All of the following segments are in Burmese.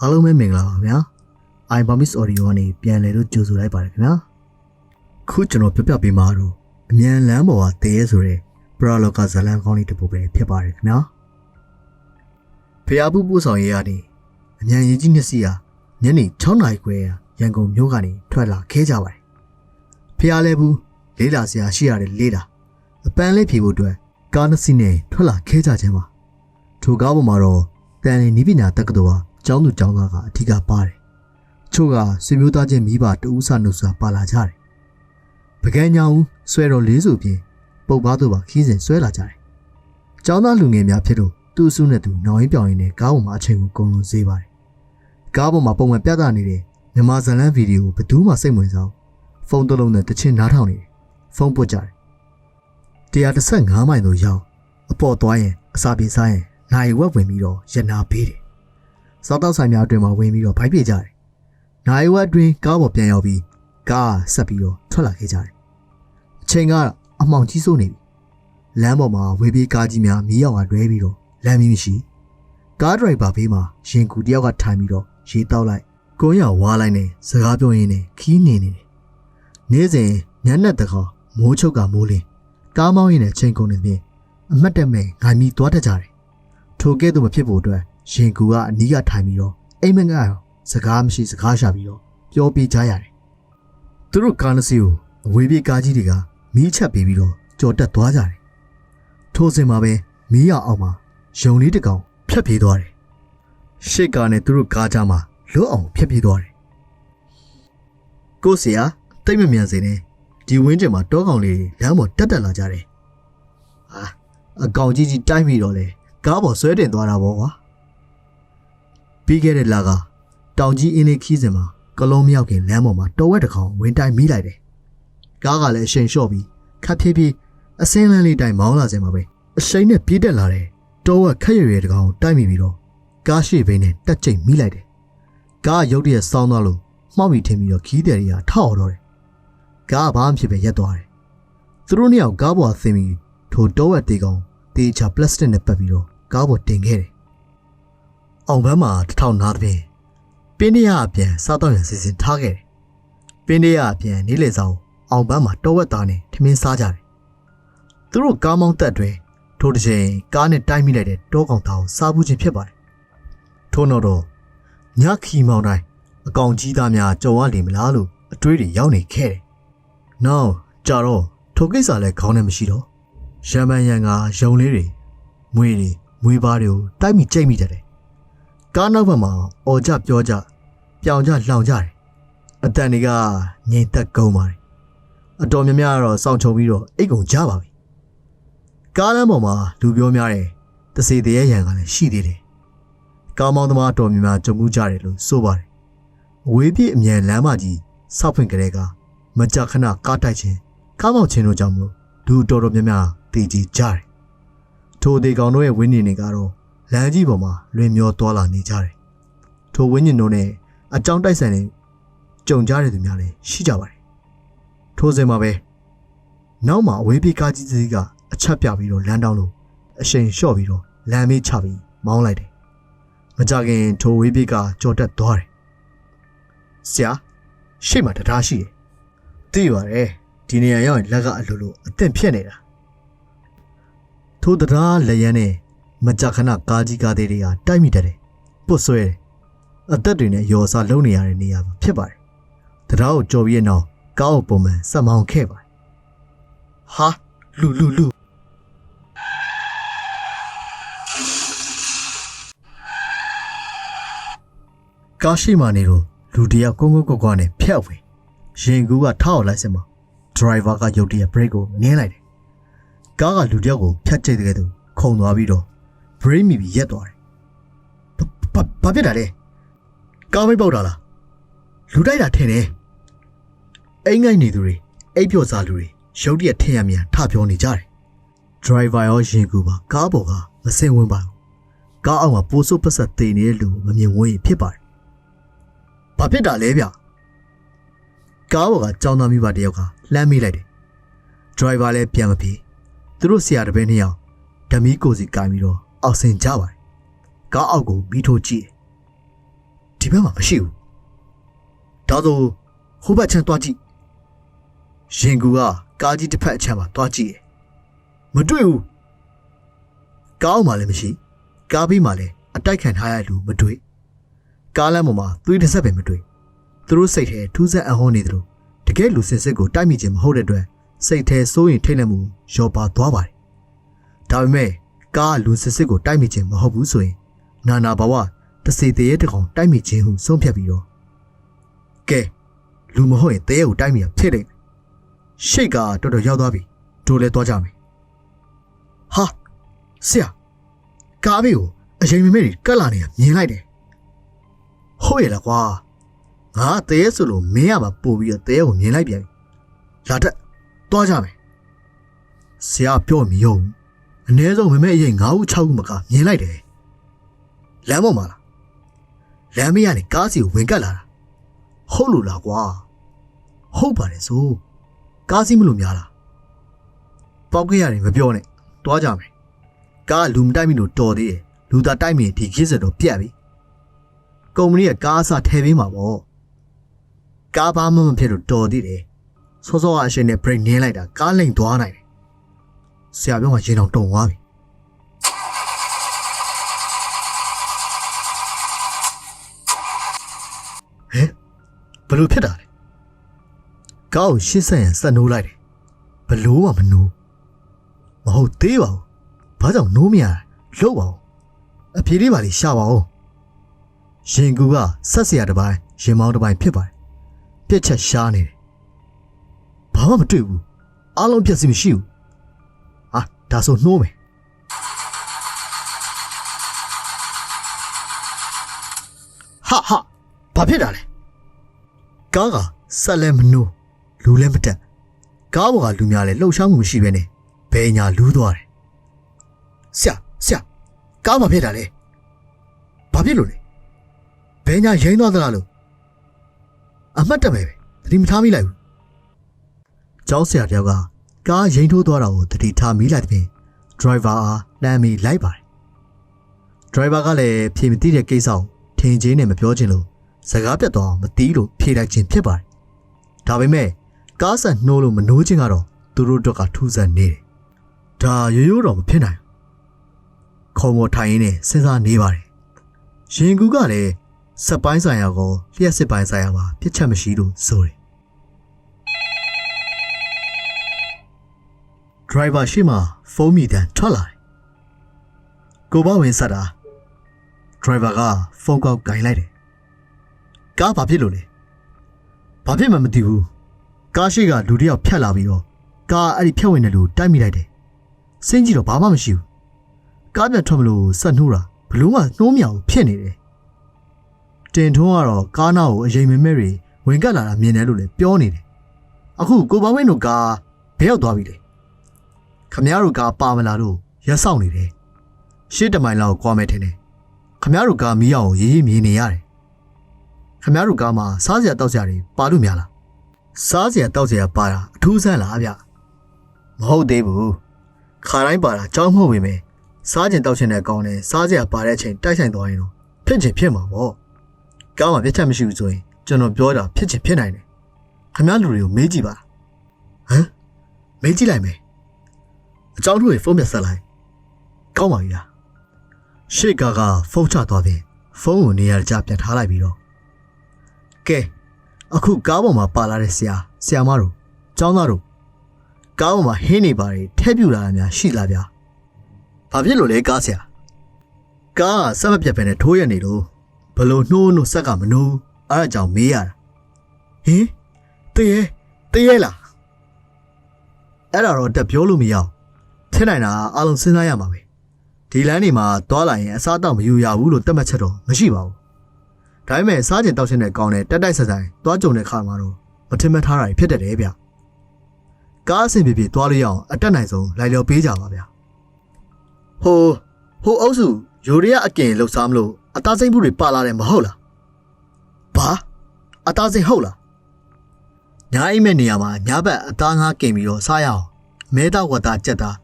အားလုံးပဲမင်္ဂလာပါဗျာ I Promise Audio ကနေပြန်လည်လို့ကြိုဆိုလိုက်ပါတယ်ခင်ဗျာခုကျွန်တော်ပြပြပေးမှာတော့အမြန်လမ်းပေါ်ကတဲဆိုတဲ့ပရလောကဇလန်ကောင်းလေးတစ်ပုဒ်ပဲဖြစ်ပါတယ်ခင်ဗျာဖျားပူပူဆောင်ရေးရနေအမြန်ရင်ကြီးနှစ်စီးဟာညနေ6နာရီခွဲရရန်ကုန်မြို့ကနေထွက်လာခဲ့ကြပါတယ်ဖျားလဲဘူးလေးလာစရာရှိရတယ်လေးတာအပန်းလေးဖြေဖို့အတွက်ကားနှစ်စီးနဲ့ထွက်လာခဲ့ကြခြင်းပါထိုကားပေါ်မှာတော့တန်လင်းနီးပညာတက္ကသိုလ်ဟာ ကျောင်းသူကျောင်းသားကအထူးကပါတယ်ချို့ကဆွေမျိုးသားချင်းမိဘတူးဆနှုတ်ဆာပါလာကြတယ်။ပကံညောင်ဆွဲတော်လေးစုပြင်ပုတ်ပါတို့ပါခီးစဉ်ဆွဲလာကြတယ်။ကျောင်းသားလူငယ်များဖြစ်လို့သူ့အစုနဲ့သူနောင်ရင်းပြောင်ရင်းနဲ့ကားပေါ်မှာအချိန်ကိုကုန်လုံးစေးပါတယ်။ကားပေါ်မှာပုံမှန်ပြသနေတဲ့မြန်မာဇာတ်လမ်းဗီဒီယိုဘယ်သူမှစိတ်ဝင်စားဖုန်းတစ်လုံးနဲ့တချင်းနားထောင်နေတယ်။ဖုန်းပုတ်ကြတယ်။135မိုင်သို့ရောက်အပေါ်သွားရင်အစာပြေစားရင်နိုင်ဝက်ဝင်ပြီးတော့ရနာပေးတယ်။ စားတောက်ဆိုင်များအတွင်မှာဝင်ပြီးတော့ဖိုက်ပြေကြတယ်။နိုင်ဝက်အတွင်းကားပေါ်ပြန်ရောက်ပြီးကားဆက်ပြီးတော့ထွက်လာခဲ့ကြတယ်။အချိန်ကအမှောင်ကြီးစိုးနေပြီ။လမ်းပေါ်မှာဝေးပြေးကားကြီးများမီးရောင်ကလွဲပြီးတော့လမ်းမီးမရှိ။ကားဒရိုက်ဘာဘေးမှာရင်ကူတယောက်ကထိုင်ပြီးတော့ရေတောက်လိုက်။ကိုရဝါလိုက်နဲ့စကားပြောရင်းနဲ့ခီးနေနေတယ်။နေ့စဉ်ညနေတကောင်မိုးချုပ်ကမိုးလင်းကားမောင်းရင်းနဲ့ချိန်ကုန်နေတဲ့အမတ်တက်မဲ့ငိုင်မီသွားတတ်ကြတယ်။ထိုကဲ့သို့မဖြစ်ဖို့အတွက် ရင်ကူကအနီးကထိုင်ပြီးတော့အိမ်မက်ငါရောစကားမရှိစကားရှာပြီးတော့ပြောပြကြရတယ်။သူတို့ကားနှစ်စီးကိုအဝေးပြေးကားကြီးတွေကမီးချက်ပေးပြီးတော့ကြော်တက်သွားကြတယ်။ထိုစဉ်မှာပဲမီးရအောင်မှာယုံလေးတစ်ကောင်ဖြတ်ပြေးသွားတယ်။ရှေ့ကားနဲ့သူတို့ကားကြားမှာလွတ်အောင်ဖြတ်ပြေးသွားတယ်။ကိုဆရာတိတ်မမြန်စေနဲ့ဒီဝင်းကျင်မှာတောကောင်လေးတွေလမ်းပေါ်တက်တက်လာကြတယ်။ဟာအကောင်ကြီးကြီးတိုက်မိတော့လေကားပေါ်ဆွဲတင်သွားတာပေါ့ကွာ။ ပြီးခဲ့တဲ့လကတောင်ကြီးအင်းလေးခီးစင်မှာကလုံးမြောက်ခင်လမ်းပေါ်မှာတော်ဝက်တစ်ကောင်ဝင်တိုင်းမိလိုက်တယ်။ကားကလည်းအရှိန်လျှော့ပြီးခတ်ဖြည်းဖြည်းအစင်းလန်းလေးတိုင်းမောင်းလာစင်မှာပဲအရှိန်နဲ့ပြေးတက်လာတဲ့တော်ဝက်ခက်ရွယ်ရွယ်တစ်ကောင်တိုက်မိပြီးတော့ကားရှိဘိန်းနဲ့တက်ကျိတ်မိလိုက်တယ်။ကားရုတ်တရက်စောင်းသွားလို့မှောက်မိထင်ပြီးတော့ခီးတယ်တွေကထောက်တော့တယ်။ကားကဘာမှဖြစ်ပဲရက်သွားတယ်။သူတို့နှစ်ယောက်ကားပေါ်ဆင်းပြီးထိုတော်ဝက်တေကောင်တေချာပလတ်စတစ်နဲ့ပတ်ပြီးတော့ကားပေါ်တင်ခဲ့တယ်။ အောင်ဘန်းမှာတစ်ထောင်နာသဖြင့်ပင်းတရအပြန်စားတော့ရန်စီစဉ်ထားခဲ့တယ်။ပင်းတရအပြန်နေ့လည်ဆောင်အောင်ဘန်းမှာတောဝက်သားနဲ့ထမင်းစားကြတယ်။သူတို့ကားမောင်းတက်တွင်ထိုတစ်ချိန်ကားနဲ့တိုက်မိလိုက်တဲ့တောကောင်သားကိုစားဘူးခြင်းဖြစ်ပါတယ်။ထို့နောက်တော့ညခီမောင်းတိုင်းအကောင်ကြီးသားများကြုံရလိမ့်မလားလို့အတွေးတွေရောက်နေခဲ့တယ်။နောက်ကြတော့ထိုကိစ္စလည်းခေါင်းနဲ့မရှိတော့ရံပန်ရံကယုံလေးတွေမွေတွေမွေးပါးတွေကိုတိုက်မိကြိတ်မိတတ်တယ် ကားနောက်ဘက်မှာအော်ကြပြောကြပြောင်ကြလှောင်ကြတယ်အတန်တွေကငိမ်သက်ကုန်ပါတယ်အတော်များများကတော့စောင့်ချုံပြီးတော့အိတ်ကုန်ကြပါပြီကားလမ်းပေါ်မှာလူပြောများတယ်တစေတရေရန်ကလည်းရှိသေးတယ်ကားမောင်းသမားအတော်များများကြုံမှုကြတယ်လို့ဆိုပါတယ်အဝေးပြေးအမြန်လမ်းမကြီးစောက်ဖွင့်ကြတဲ့ကမကြခဏကားတိုက်ခြင်းကားမောင်းခြင်းတို့ကြောင့်မလို့လူအတော်တော်များများတည်ကြည်ကြတယ်ထိုအသေးကောင်တို့ရဲ့ဝင်းနေတွေကတော့ လမ်းကြီးပေါ်မှာလွင်မျောသွားလာနေကြတယ်။ထိုဝင်းညင်တို့နဲ့အကြောင်းတိုက်ဆိုင်နေကြုံကြတဲ့သူများလည်းရှိကြပါတယ်။ထိုစဉ်မှာပဲနောက်မှာအဝေးပြေးကားကြီးစီးကအချက်ပြပြီးတော့လမ်းတောင်းလို့အရှိန်လျှော့ပြီးတော့လမ်းမေးချပြီးမောင်းလိုက်တယ်။မကြခင်ထိုဝေးပြေးကကြော်တက်သွားတယ်။ဆရာရှေ့မှာတရားရှိတယ်။သိပါတယ်ဒီနေရာရောက်ရင်လက်ကအလိုလိုအသင့်ဖြစ်နေတာ။ထိုတရားလက်ရန်နဲ့ မကြခဏကားကြီးကားသေးတွေကတိုက်မိတတ်တယ်။ပုတ်ဆွဲတယ်။အသက်တွေနဲ့ရော်စားလုံးနေရတဲ့နေရာမှာဖြစ်ပါတယ်။တရားကိုကြော်ပြီးတဲ့နောက်ကားကိုပုံမှန်ဆက်မောင်းခဲ့ပါတယ်။ဟာလူလူလူကားရှိမှနေတော့လူတယောက်ကုန်းကုန်းကွက်ကွက်နဲ့ဖြတ်ဝင်ရင်ကူးကထောက်လိုက်စင်မှာဒရိုင်ဘာကရုတ်တရက်ဘရိတ်ကိုနင်းလိုက်တယ်။ကားကလူတယောက်ကိုဖြတ်ကျိတ်တဲ့ကဲသူခုန်သွားပြီးတော့ brain မိပြီးရက်သွားတယ်။ဘာဘာဖြစ်တာလဲ။ကားမိတ်ပေါက်တာလား။လူတိုက်တာထင်တယ်။အိမ်ငိုက်နေသူတွေအိပ်ပျော်စားလူတွေရုတ်တရက်ထင်ရမြန်ထပြောနေကြတယ်။ driver ရောရင်ကူပါကားပေါ်ကမစင်ဝင်ပါဘူး။ကားအောက်မှာပိုးစုပ်ပတ်ဆက်တင်နေတဲ့လူမမြင်ဝန်းရင်ဖြစ်ပါတယ်။ဘာဖြစ်တာလဲဗျ။ကားပေါ်ကကြောင်းသားမိဘတယောက်ကလှမ်းမိလိုက်တယ်။ driver လည်းပြန်မပြေ။သူတို့ဆရာတပည့်နှစ်ယောက်ဓမီကိုစီကင်ပြီးတော့ အောက်ဆင်ကြပါတယ်။ကားအောက်ကိုမိထိုးကြည့်တယ်ဒီဘက်မှာမရှိဘူးဒါဆိုဟိုဘက်ချမ်းသွားကြည့်ရင်ကူကကားကြီးတစ်ဖက်အချမ်းမှာသွားကြည့်တယ်မတွေ့ဘူးကားအောင်မှလည်းမရှိကားပြီးမှလည်းအတိုက်ခံထားရလူမတွေ့ကားလမ်းပေါ်မှာသွေးတစ်ဆက်ပဲမတွေ့သူတို့စိတ်ထဲထူးဆန်းအဟောနေတယ်လို့တကယ်လူစင်စစ်ကိုတိုက်မိခြင်းမဟုတ်တဲ့အတွက်စိတ်ထဲစိုးရင်ထိတ်လန့်မှုရောပါသွားပါတယ်ဒါပေမဲ့ ကားကလူစင်စစ်ကိုတိုက်မိခြင်းမဟုတ်ဘူးဆိုရင်နာနာဘဝတစေတရေတကောင်တိုက်မိခြင်းဟုဆုံးဖြတ်ပြီးတော့ကဲလူမဟုတ်ရင်တရေကိုတိုက်မိရဖြစ်တယ်ရှိတ်ကတော်တော်ရောက်သွားပြီတို့လည်းသွားကြမယ်ဟာဆရာကားဘေးကိုအရင်မမေတွေကတ်လာနေတာမြင်လိုက်တယ်ဟုတ်ရဲ့လားကွာငါတရေဆိုလို့မင်းကမှပို့ပြီးတော့တရေကိုမြင်လိုက်ပြန်ပြီလာတက်သွားကြမယ်ဆရာပြောမယုံ အ ਨੇ ဆုံးမမေအရင်9ဦး6ဦးမကမြင်လိုက်တယ်လမ်းပေါ်မှာလားလမ်းမရနေကားစီကိုဝင်ကတ်လာတာဟုတ်လို့လားကွာဟုတ်ပါတယ်ဆိုကားစီမလို့များလားပေါက်ခဲ့ရတယ်မပြောနဲ့တွားကြမယ်ကားကလူမတိုက်မိလို့တော်သေးတယ်လူသားတိုက်မိရင်ဒီခစ်စက်တော့ပြတ်ပြီကုမ္ပဏီကကားအစထဲပေးမှာပေါ့ကားဘာမှမဖြစ်လို့တော်သေးတယ်စောစောကအရှင်နဲ့ break နင်းလိုက်တာကားလိမ်သွားနိုင်တယ် ဆရာပြောမှရင်အောင်တုံသွားပြီဟဲ့ဘလို့ဖြစ်တာလဲကားကိုရှင်းဆက်ရန်ဆက်နိုးလိုက်တယ်ဘလို့မှမနိုးမဟုတ်သေးပါဘူးဘာကြောင့်နိုးမရလဲလှုပ်ပါဦးအဖြေလေးပါလေရှာပါဦးရင်ကူကဆက်เสียတစ်ပိုင်းရင်မောင်းတစ်ပိုင်းဖြစ်ပါတယ်ပြက်ချက်ရှားနေတယ်ဘာမှမတွေ့ဘူးအားလုံးပြက်စီမရှိဘူးဟာ ဒါဆိုနှိုးမယ်ဟာဟာဘာဖြစ်တာလဲကားကဆက်လည်းမနိုးလူလည်းမတက်ကားပေါ်ကလူများလည်းလှုပ်ရှားမှုမရှိဘဲနဲ့ဘယ်ညာလူးသွားတယ်ဆရာဆရာကားဘာဖြစ်တာလဲဘာဖြစ်လို့လဲဘယ်ညာရိမ့်သွားသလားလို့အမှတ်တမဲ့ပဲသတိမထားမိလိုက်ဘူးကျောင်းဆရာတယောက်က ကားရိမ့်ထိုးသွားတာကိုသတိထားမိလိုက်တဲ့ပြင် driver အားလှမ်းပြီးလိုက်ပါတယ် driver ကလည်းဖြေမသိတဲ့ကိစ္စကိုထင်ချင်းနဲ့မပြောချင်လို့စကားပြတ်သွားအောင်မသိလို့ဖြေလိုက်ခြင်းဖြစ်ပါတယ်ဒါပေမဲ့ကားဆက်နှိုးလို့မနှိုးခြင်းကတော့သူတို့တို့ကထူးဆန်းနေတယ်ဒါရိုးရိုးတော့မဖြစ်နိုင်ဘူးခုံပေါ်ထိုင်ရင်းနဲ့စဉ်းစားနေပါတယ်ရင်ကူကလည်းစက်ပိုင်းဆိုင်ရာကိုလျှက်စစ်ပိုင်းဆိုင်ရာမှာပြစ်ချက်မရှိလို့ဆိုတယ် driver ရှိမှဖုန်းမိတန်ထွက်လာတယ်ကိုဘဝင်ဆက်တာ driver ကဖုန်းကောက်ကင်လိုက်တယ်ကားဘာဖြစ်လို့လဲဘာဖြစ်မှမသိဘူးကားရှိကလူတစ်ယောက်ဖြတ်လာပြီးတော့ကားအဲ့ဒီဖြတ်ဝင်တဲ့လူတိုက်မိလိုက်တယ်စင်းကြည့်တော့ဘာမှမရှိဘူးကားပြတ်ထွက်မလို့ဆက်နှိုးတာဘလို့မှနှိုးမြောင်ဖြစ်နေတယ်တင်ထွန်းကတော့ကားနာကိုအရင်မဲမဲတွေဝင်ကတ်လာတာမြင်တယ်လို့လည်းပြောနေတယ်အခုကိုဘဝင်းတို့ကားဘယ်ရောက်သွားပြီလဲ ခမည်းတော်ကားပါမလာလို့ရက်ဆောင်နေတယ်ရှစ်တမိုင်လောက်ကွာမယ်ထင်တယ်ခမည်းတော်ကားမီးအောင်ရေးရေးမြင်နေရတယ်ခမည်းတော်ကားမှာစားစရာတောက်စရာတွေပါလို့များလားစားစရာတောက်စရာပါတာအထူးဆန်းလားဗျမဟုတ်သေးဘူးခါတိုင်းပါတာကြောင်းမဟုတ်ပေမဲ့စားကျင်တောက်ချင်တဲ့ကောင်းနဲ့စားစရာပါတဲ့အချိန်တိုက်ဆိုင်သွားရင်တော့ဖြစ်ချင်ဖြစ်မှာပေါ့ကောင်းမှပြတ်ချက်မရှိဘူးဆိုရင်ကျွန်တော်ပြောတာဖြစ်ချင်ဖြစ်နိုင်တယ်ခမည်းလူတွေကိုမေးကြည့်ပါဟမ်မေးကြည့်လိုက်မယ် အကြောင်းတို့ရေဖုန်းပြဆက်လိုက်ကောင်းပါပြီလားရှေ့ကာကဖုန်းချသွားတယ်ဖုန်းကိုနေရာကျပြန်ထားလိုက်ပြီးတော့ကဲအခုကားပေါ်မှာပါလာတဲ့ဆရာဆရာမတို့ကျောင်းသားတို့ကားပေါ်မှာဟင်းနေပါတယ်ထဲပြူလာတာများရှိလားဗျာဘာဖြစ်လို့လဲကားဆရာကားကစက်မပြတ်ပဲနဲ့ထိုးရနေလို့ဘလို့နှိုးနှိုးဆက်ကမနိုးအဲ့ဒါကြောင့်မေးရတာဟင်တရေတရေလားအဲ့ဒါတော့တက်ပြောလို့မရအော င်ဖြစ်နိုင်တာအားလုံးစဉ်းစားရမှာပဲဒီလမ်းတွေမှာသွားလာရင်အစားအသောက်မယူရဘူးလို့သတ်မှတ်ချက်တော့မရှိပါဘူးဒါပေမဲ့စားကျင်တောက်ရှင်တဲ့ကောင်းတဲ့တက်တိုက်ဆက်ဆိုင်သွားကြုံတဲ့ခါမှာတော့မထင်မှတ်ထားတာဖြစ်တတ်တယ်ဗျကားအဆင်ပြေပြေသွားလို့ရအောင်အတက်နိုင်ဆုံးလိုက်လျော်ပေးကြပါဗျဟိုဟိုအုပ်စုယူရီးယားအကင်လှုပ်ရှားမလို့အသားစိမ့်မှုတွေပါလာတယ်မဟုတ်လားဘာအသားစိမ့်ဟုတ်လားညာအိမ်မဲ့နေရာမှာညာဘက်အသားငါးကင်ပြီးတော့စားရအောင်မဲသားဝတ်သားကြက်သား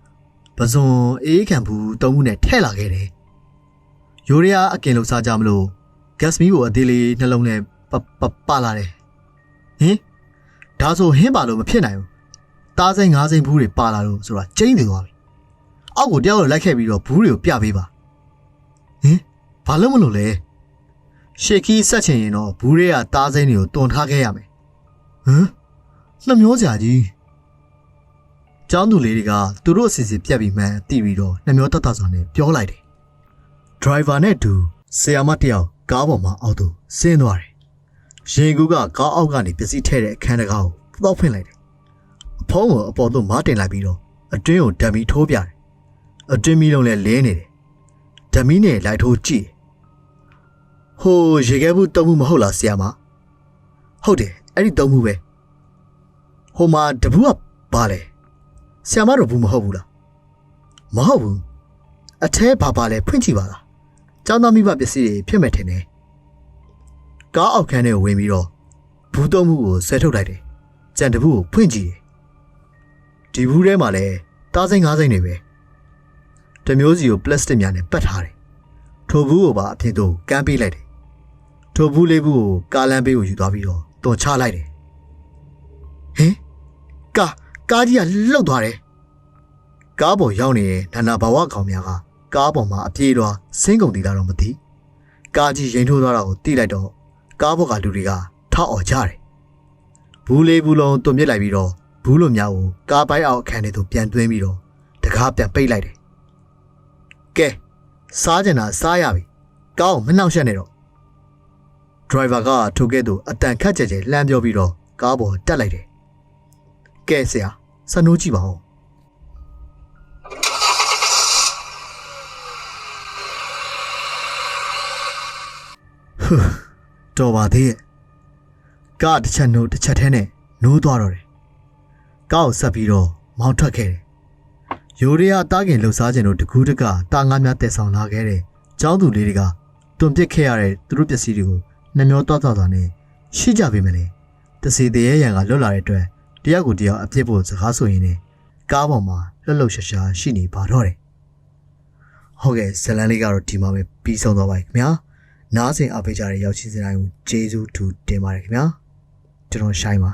ပဇွန်အေးခံဘူးတုံးမှုနဲ့ထဲ့လာခဲ့တယ်ယူရီးယားအကင်လှုပ်ရှားကြမလို့ gas မီးကိုအသေးလေးနှလုံးနဲ့ပပပလာတယ်ဟင်ဒါဆိုဟင်းပါလို့မဖြစ်နိုင်ဘူးတားစိန်ငါးစိန်ဘူးတွေပါလာလို့ဆိုတာကျိန်းနေသွားပြီအောက်ကိုတယောက်လိုက်ခဲ့ပြီးတော့ဘူးတွေကိုပြပေးပါဟင်ဘာလို့မလို့လဲရှေခီဆက်ချင်ရင်တော့ဘူးတွေကတားစိန်တွေကိုတွန်ထားခဲ့ရမယ်ဟမ်နှမျောစရာကြီး ကျောင်းသူလေးတွေကသူတို့အစီအစဉ်ပြတ်ပြီးမှန်းသိပြီးတော့နှမျောတတ်တာစွာနဲ့ပြောလိုက်တယ်။ driver နဲ့အတူဆရာမတစ်ယောက်ကားပေါ်မှာအောက်သို့ဆင်းသွားတယ်။ရင်ကူကကားအောက်ကနေပစ္စည်းထည့်တဲ့အခန်းတကားကိုတောက်ဖွင့်လိုက်တယ်။အဖုံးကိုအပေါ်သို့မတင်လိုက်ပြီးတော့အတွင်းကိုဓာတ်မီထိုးပြတယ်။အတွင်းမီလုံးလည်းလဲနေတယ်။ဓာတ်မီနဲ့လိုက်ထိုးကြည့်။ဟိုရေခဲဘူးတုံးမှုမဟုတ်လားဆရာမ။ဟုတ်တယ်အဲ့ဒီတုံးမှုပဲ။ဟိုမှာတပူကပါလဲ။ ဆီယမတို့ဘူးမဟုတ်ဘူးလားမဟုတ်ဘူးအထဲဘာပါလဲဖွင့်ကြည့်ပါလားကျောင်းသားမိဘပစ္စည်းတွေဖြစ်မဲ့ထင်တယ်ကားအောက်ခန်းထဲကိုဝင်ပြီးတော့ဘူးသုံးမှုကိုဆွဲထုတ်လိုက်တယ်ကြံတဘူးကိုဖွင့်ကြည့်တယ်ဒီဘူးထဲမှာလဲတားစိမ့်ငါးစိမ့်တွေပဲတစ်မျိုးစီကိုပလတ်စတစ်များနဲ့ပတ်ထားတယ်ထိုဘူးကိုပါအပြင်သို့ကမ်းပေးလိုက်တယ်ထိုဘူးလေးဘူးကိုကားလမ်းဘေးကိုယူသွားပြီးတော့တွန်ချလိုက်တယ်ဟင်ကား ကားကြီးကလှုပ်သွားတယ်ကားပေါ်ရောက်နေတဲ့နာနာဘာဝကောင်များကကားပေါ်မှာအပြေးတော့ဆင်းကုန်တည်တာတော့မသိကားကြီးရင်ထိုးသွားတာကိုတိလိုက်တော့ကားပေါ်ကလူတွေကထောက်អော်ကြတယ်ဘူးလေးဘူးလုံးတွန်မြစ်လိုက်ပြီးတော့ဘူးလိုများကိုကားပိုင်းအောက်အခန်းထဲသို့ပြန်သွင်းပြီးတော့တကားပြန်ပိတ်လိုက်တယ်ကဲစားကြတာစားရပြီကားကိုမနှောက်ယှက်နဲ့တော့ဒရိုင်ဘာကထိုကဲ့သို့အတန်ခတ်ကြဲကြဲလှမ်းပြောပြီးတော့ကားပေါ်တက်လိုက်တယ်ကဲဆရာ စနိုးကြည့်ပါဦးဟူးတော်ပါသေးရဲ့ကားတစ်ချက်နိုးတစ်ချက်ထဲနဲ့နိုးသွားတော့တယ်ကားကိုဆက်ပြီးတော့မောင်းထွက်ခဲ့တယ်ယိုရီယာတားခင်လှူစားခြင်းတို့တကူးတကတာငါးများတက်ဆောင်လာခဲ့တဲ့ကျောင်းသူလေးတွေကတွန်ပစ်ခဲ့ရတဲ့သူတို့ပစ္စည်းတွေကိုနှမျောတော့တော့တာနဲ့ရှိကြပေမဲ့လေတစီတရေရန်ကလွတ်လာတဲ့အတွက် တယောက်ကိုတယောက်အပြစ်ဖို့စကားဆိုရင်းနဲ့ကားပေါ်မှာလှုပ်လှုပ်ရှားရှားရှိနေပါတော့တယ်။ဟုတ်ကဲ့ဇလန်လေးကတော့ဒီမှာပဲပြီးဆုံးသွားပါပြီခင်ဗျာ။နားဆင်အားပေးကြတဲ့ရောက်ချင်းစတိုင်းကိုကျေးဇူးထူးတင်ပါတယ်ခင်ဗျာ။ကျွန်တော်ရှိုင်းပါ